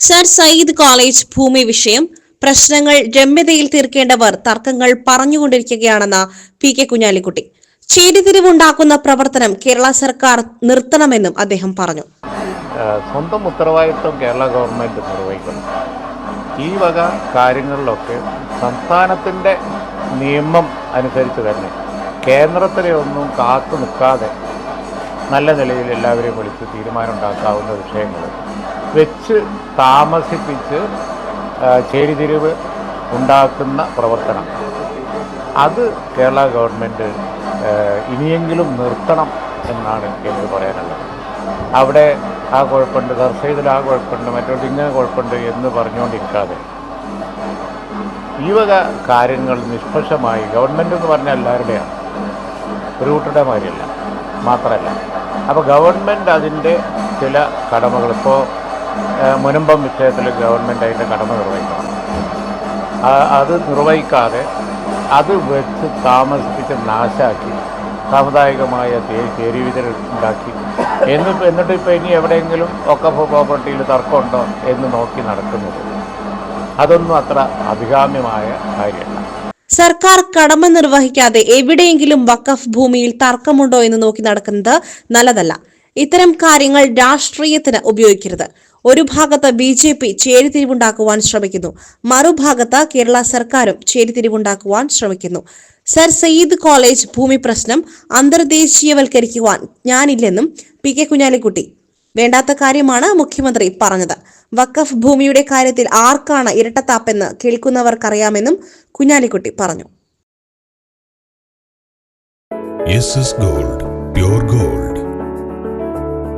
Sir Sayyid college ഭൂമി വിഷയം പ്രശ്നങ്ങൾ രമ്യതയിൽ തീർക്കേണ്ടവർ തർക്കങ്ങൾ പറഞ്ഞുകൊണ്ടിരിക്കുകയാണെന്ന് പി കെ കുഞ്ഞാലിക്കുട്ടി. ചേരിതിരിവുണ്ടാക്കുന്ന പ്രവർത്തനം കേരള സർക്കാർ നിർത്തണമെന്നും അദ്ദേഹം പറഞ്ഞു. സ്വന്തം ഉത്തരവാദിത്വം കേരള ഗവൺമെന്റ് നിർവഹിക്കണം. ഈ വക കാര്യങ്ങളിലൊക്കെ സംസ്ഥാനത്തിന്റെ നിയമം അനുസരിച്ച് തന്നെ കേന്ദ്രത്തിലെ ഒന്നും കാത്തു നിൽക്കാതെ നല്ല നിലയിൽ എല്ലാവരെയും വിളിച്ച് തീരുമാനം ഉണ്ടാക്കാവുന്ന വിഷയങ്ങൾ വെച്ച് താമസിപ്പിച്ച് ചേരിതിരിവ് ഉണ്ടാക്കുന്ന പ്രവർത്തനം. അത് കേരള ഗവൺമെന്റ് ഇനിയെങ്കിലും നിർത്തണം എന്നാണ് എനിക്ക് പറയാനുള്ളത്. അവിടെ ആ കുഴപ്പമുണ്ട് ദർശയത്തിൽ ആ കുഴപ്പമുണ്ട് മറ്റോട്ട് ഇങ്ങനെ കുഴപ്പമുണ്ട് എന്ന് പറഞ്ഞുകൊണ്ടിരിക്കാതെ. ഈ വക കാര്യങ്ങൾ നിഷ്പക്ഷമായി ഗവൺമെന്റ് എന്ന് പറഞ്ഞാൽ എല്ലാവരുടെയാണ്. ഒരു കൂട്ടരുടെ മാതിരിയല്ല മാത്രമല്ല. അപ്പോൾ ഗവൺമെന്റ് അതിന്റെ ചില കടമകൾ ഇപ്പോൾ മുനമ്പം വിഷയത്തിൽ ഗവൺമെന്റ് അതിന്റെ കടമ നിർവഹിക്കണം അത് നിർവഹിക്കാതെ അത് വെച്ച് താമസിപ്പിച്ച് നാശാക്കി സാമുദായികമായ തെരുവിതൽ ഉണ്ടാക്കി. എന്ന് എന്നിട്ട് ഇപ്പോൾ ഇനി എവിടെയെങ്കിലും ഒക്കെ പ്രോപ്പർട്ടിയിൽ തർക്കമുണ്ടോ എന്ന് നോക്കി നടക്കുന്നത്. അതൊന്നും അത്ര അഭികാമ്യമായ കാര്യമല്ല. സർക്കാർ കടമ നിർവഹിക്കാതെ എവിടെയെങ്കിലും വക്കഫ് ഭൂമിയിൽ തർക്കമുണ്ടോ എന്ന് നോക്കി നടക്കുന്നത് നല്ലതല്ല. ഇത്തരം കാര്യങ്ങൾ രാഷ്ട്രീയത്തിന് ഉപയോഗിക്കരുത്. ഒരു ഭാഗത്ത് ബി ജെ പി ചേരിതിരിവുണ്ടാക്കുവാൻ ശ്രമിക്കുന്നു. മറുഭാഗത്ത് കേരള സർക്കാരും ചേരിതിരിവുണ്ടാക്കുവാൻ ശ്രമിക്കുന്നു. സർ സയ്യിദ് കോളേജ് ഭൂമി പ്രശ്നം അന്തർദേശീയവൽക്കരിക്കുവാൻ ഞാനില്ലെന്നും പി കെ കുഞ്ഞാലിക്കുട്ടി. വേണ്ടാത്ത കാര്യമാണ് മുഖ്യമന്ത്രി പറഞ്ഞത്. വഖഫ് ഭൂമിയുടെ കാര്യത്തിൽ ആർക്കാണ് ഇരട്ടത്താപ്പെന്ന് കേൾക്കുന്നവർക്കറിയാമെന്നും കുഞ്ഞാലിക്കുട്ടി പറഞ്ഞു. Gold gold